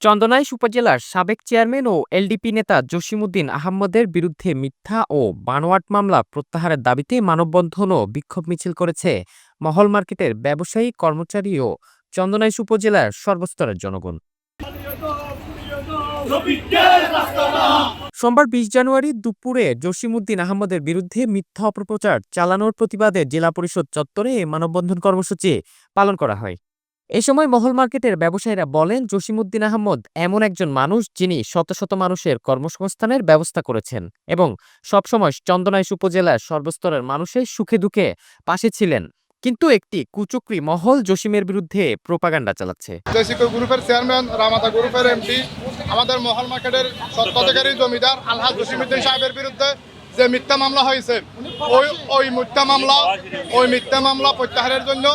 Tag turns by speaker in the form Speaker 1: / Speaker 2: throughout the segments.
Speaker 1: চন্দনাইশ উপজেলার সাবেক চেয়ারম্যান ও এলডিপি নেতা জসিমউদ্দিন আহমদের বিরুদ্ধে মিথ্যা ও বানোয়াট মামলা প্রত্যাহারের দাবিতে মানববন্ধন ও বিক্ষোভ মিছিল করেছে মহল মার্কেটের ব্যবসায়ী, কর্মচারী ও চন্দনাইশ উপজেলার সর্বস্তরের জনগণ। সোমবার বিশ জানুয়ারি দুপুরে জসিমউদ্দিন আহমদের বিরুদ্ধে মিথ্যা অপপ্রচার চালানোর প্রতিবাদে জেলা পরিষদ চত্বরে মানববন্ধন কর্মসূচি পালন করা হয়। এ সময় মহল মার্কেটের ব্যবসায়ীরা বলেন, জসিমউদ্দিন আহমদ এমন একজন মানুষ যিনি শত শত মানুষের কর্মসংস্থানের ব্যবস্থা করেছেন এবং সবসময় চন্দনাইশ উপজেলার সর্বস্তরের মানুষের সুখে দুঃখে পাশে ছিলেন। কিন্তু একটি কুচক্রি মহল জসিমের বিরুদ্ধে প্রোপাগান্ডা চালাচ্ছে।
Speaker 2: জসিকো গ্রুপের চেয়ারম্যান, রামাদা গ্রুপের এমপি, আমাদের মহল মার্কেটের সত্ত্বাধিকারী জমিদার আলহাজ জসিমুদ্দিন সাহেবের বিরুদ্ধে যে মিথ্যা মামলা হয়েছে, ওই ওই মিথ্যা মামলা ওই মিথ্যা মামলা প্রত্যাহারের জন্য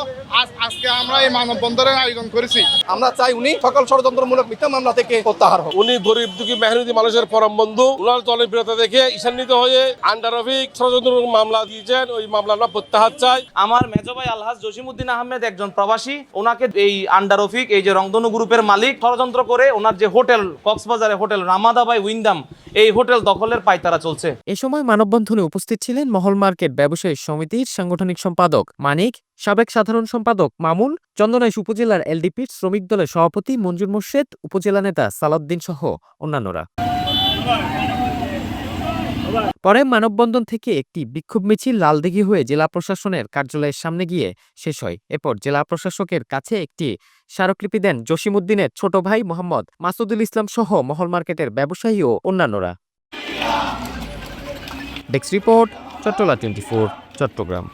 Speaker 2: আজকে আমরা এই মানববন্ধনের আয়োজন করেছি।
Speaker 3: আমরা চাই উনি সকল ষড়যন্ত্রমূলক মিথ্যা মামলা থেকে প্রত্যাহার হোক।
Speaker 4: উনি গরিব দুঃখী মেহনতি মানুষের পরম বন্ধু। উনার জনপ্রিয়তা দেখে ঈশান্বিত হয়ে আন্ডার অফিক ষড়যন্ত্র মামলা দিয়েছেন। ওই মামলা আমরা প্রত্যাহার চাই।
Speaker 5: আমার মেজো ভাই আলহাজ জসিমউদ্দিন আহমেদ একজন প্রবাসী। ওনাকে এই আন্ডার অফিক এই যে রংধনু গ্রুপের মালিক ষড়যন্ত্র করে ওনার যে হোটেল কক্সবাজারে হোটেল রামাদা বাই উইন্দাম এই হোটেল দখলের পাইতারা চলছে।
Speaker 1: এ সময় মানববন্ধনে উপস্থিত ছিলেন মহল মার্কেট ব্যবসায়ী সমিতির সাংগঠনিক সম্পাদক মানিক সাবেক সাধারণ সম্পাদক মামুন, চন্দনাইশ উপজেলার এলডিপির শ্রমিক দলের সভাপতি মঞ্জুর মোর্শেদ, উপজেলা নেতা সালাউদ্দিন সহ অন্যান্যরা। পরে মানববন্ধন থেকে একটি বিক্ষোভ মিছিল লালদিঘি হয়ে জেলা প্রশাসনের কার্যালয়ের সামনে গিয়ে শেষ হয়। এরপর জেলা প্রশাসকের কাছে একটি স্মারকলিপি দেন জসিমউদ্দিনের ছোট ভাই মোহাম্মদ মাসুদুল ইসলাম সহ মহল মার্কেটের ব্যবসায়ী ও অন্যান্যরা। Desk report Chattala twenty Chattogram.